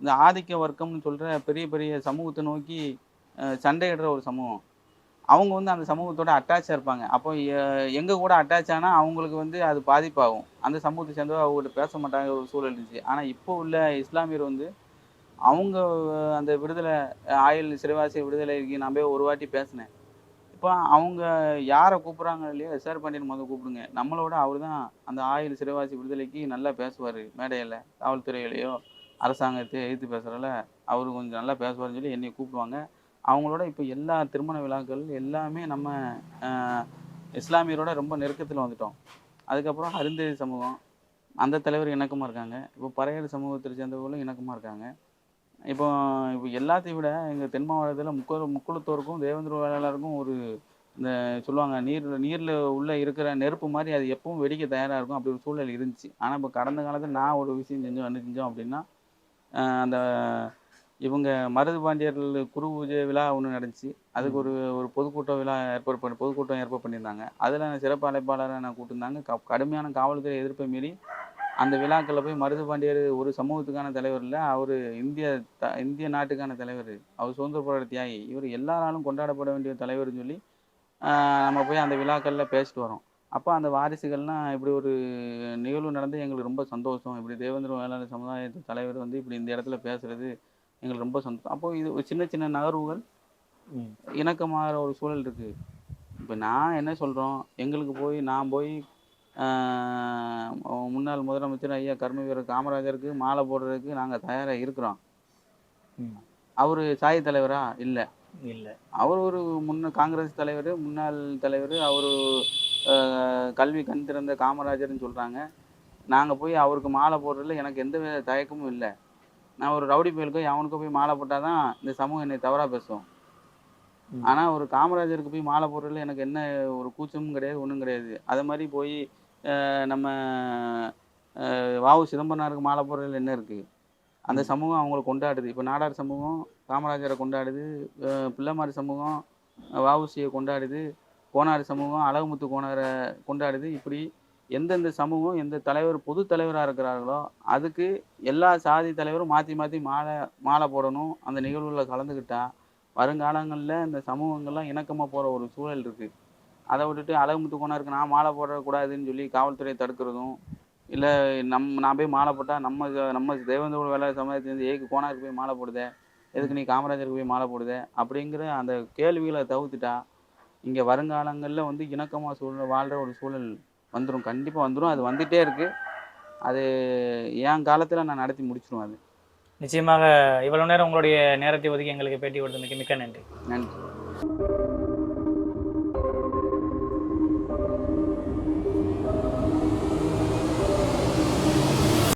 இந்த ஆதிக்க வர்க்கம்னு சொல்கிற பெரிய பெரிய சமூகத்தை நோக்கி சண்டையிடுற ஒரு சமூகம். அவங்க வந்து அந்த சமூகத்தோட அட்டாச்சாக இருப்பாங்க. அப்போ எங்கள் கூட அட்டாச் ஆனால் அவங்களுக்கு வந்து அது பாதிப்பாகும். அந்த சமூகத்தை சேர்ந்தவங்க அவங்ககிட்ட பேச மாட்டாங்க ஒரு சூழல் இருந்துச்சு. ஆனால் இப்போ உள்ள இஸ்லாமியர் வந்து அவங்க அந்த விடுதலை ஆயுள் சிறைவாசி விடுதலைக்கு நான் போய் ஒரு வாட்டி பேசினேன். இப்போ அவங்க யாரை கூப்பிட்றாங்க இல்லையோ எஸ்ஆர் பாண்டியன் முதல் கூப்பிடுங்க. நம்மளோட அவர் தான் அந்த ஆயுள் சிறைவாசி விடுதலைக்கு நல்லா பேசுவார். மேடையில் காவல்துறையிலையோ அரசாங்கத்தை எதிர்த்து பேசுகிறல அவர் கொஞ்சம் நல்லா பேசுவார்னு சொல்லி என்னை கூப்பிடுவாங்க. அவங்களோட இப்போ எல்லா திருமண விழாக்கள் எல்லாமே நம்ம இஸ்லாமியரோட ரொம்ப நெருக்கத்தில் வந்துட்டோம். அதுக்கப்புறம் அருந்ததி சமூகம் அந்த தலைவர் இணக்கமாக இருக்காங்க. இப்போ பறையர் சமூகத்தை சேர்ந்தவர்களும் இணக்கமாக இருக்காங்க. இப்போ இப்போ எல்லாத்தையும் விட எங்கள் தென் மாவட்டத்தில் முக்குள முக்குளத்தோருக்கும் தேவேந்திர வேளாளருக்கும் ஒரு இந்த சொல்லுவாங்க நீர் நீரில் உள்ளே இருக்கிற நெருப்பு மாதிரி அது எப்பவும் வெடிக்க தயாராக இருக்கும். அப்படி ஒரு சூழல் இருந்துச்சு. ஆனால் இப்போ கடந்த காலத்தில் நான் ஒரு விஷயம் செஞ்சோம் என்ன செஞ்சோம் அப்படின்னா அந்த இவங்க மருது பாண்டியர்கள் குரு பூஜை விழா ஒன்று நடந்துச்சு. அதுக்கு ஒரு ஒரு பொதுக்கூட்ட விழா ஏற்பாடு பண்ணி பொதுக்கூட்டம் ஏற்பாடு பண்ணியிருந்தாங்க. அதில் சிறப்பு அழைப்பாளரை நான் கூட்டியிருந்தாங்க. க கடுமையான காவல்துறை எதிர்ப்பை மீறி அந்த விழாக்களில் போய் மருது பாண்டியர் ஒரு சமூகத்துக்கான தலைவர் இல்லை அவர் இந்திய த இந்திய நாட்டுக்கான தலைவர். அவர் சுதந்திர போராட்ட தியாகி. இவர் எல்லாராலும் கொண்டாடப்பட வேண்டிய தலைவர்னு சொல்லி நம்ம போய் அந்த விழாக்களில் பேசிட்டு வரோம் அப்போ அந்த வாரிசுகள்லாம் இப்படி ஒரு நிகழ்வு நடந்து எங்களுக்கு ரொம்ப சந்தோஷம். இப்படி தேவேந்திர வேளாண் சமுதாயத்து தலைவர் வந்து இப்படி இந்த இடத்துல பேசுறது எங்களுக்கு ரொம்ப சந்தோஷம். அப்போ இது ஒரு சின்ன சின்ன நகர்வுகள். இணக்கமாகிற ஒரு சூழல் இருக்கு. இப்போ நான் என்ன சொல்கிறோம் எங்களுக்கு போய் நான் போய் முன்னாள் முதலமைச்சர் ஐயா கர்ம வீரர் காமராஜருக்கு மாலை போடுறதுக்கு நாங்கள் தயாராக இருக்கிறோம். அவர் சாய் தலைவரா? இல்லை. இல்ல. அவர் ஒரு முன்ன காங்கிரஸ் தலைவர் முன்னாள் தலைவர் அவர் கல்வி கண் திறந்த காமராஜர்னு சொல்கிறாங்க நாங்கள் போய் அவருக்கு மாலை போடுறதுல எனக்கு எந்த தயக்கமும் இல்லை. நான் ஒரு ரவுடி பயலுக்கோ அவனுக்கோ போய் மாலை போட்டால் தான் இந்த சமூகம் என்னை தவறாக பேசும். ஆனால் ஒரு காமராஜருக்கு போய் மாலை போடுறதுல எனக்கு என்ன ஒரு கூச்சமும் கிடையாது ஒன்றும் கிடையாது. அதை மாதிரி போய் நம்ம வாவு சிதம்பரனாருக்கு மாலை போடுறதுல என்ன இருக்குது அந்த. சமூகம் அவங்கள கொண்டாடுது. இப்போ நாடார் சமூகம் காமராஜரை கொண்டாடுது. பிள்ளைமாரி சமூகம் வஉசியை கொண்டாடுது. கோனார் சமூகம் அழகுமுத்து கோனாரை கொண்டாடுது. இப்படி எந்தெந்த சமூகம் எந்த தலைவர் பொது தலைவராக இருக்கிறார்களோ அதுக்கு எல்லா சாதி தலைவரும் மாற்றி மாற்றி மாலை மாலை போடணும். அந்த நிகழ்வுகளில் கலந்துக்கிட்டா வருங்காலங்களில் இந்த சமூகங்கள்லாம் இணக்கமாக போகிற ஒரு சூழல் இருக்குது அதை விட்டுட்டு அழகுமுத்து இருக்கு நான் மாலை போடக்கூடாதுன்னு சொல்லி காவல்துறை தடுக்கிறதும் இல்லை நம் நான் போய் மாலை போட்டால் நம்ம நம்ம தேவேந்திர வேலை சமுதாயத்துலேருந்து ஏக்கு கோனாருக்கு போய் மாலை போடுதே எதுக்கு நீ காமராஜருக்கு போய் மாலை போடுதே அப்படிங்கிற அந்த கேள்விகளை தவிர்த்துட்டா இங்கே வருங்காலங்களில் வந்து இணக்கமாக சூழல் வாழ்கிற ஒரு சூழல் வந்துடும் கண்டிப்பாக வந்துடும் அது வந்துகிட்டே இருக்குது அது என் காலத்தில் நான் நடத்தி முடிச்சிருவேன் அது. நிச்சயமாக இவ்வளவு நேரம் உங்களுடைய நேரத்தை ஒதுக்கி எங்களுக்கு பேட்டி கொடுத்தமைக்கு மிக்க நன்றி. நன்றி.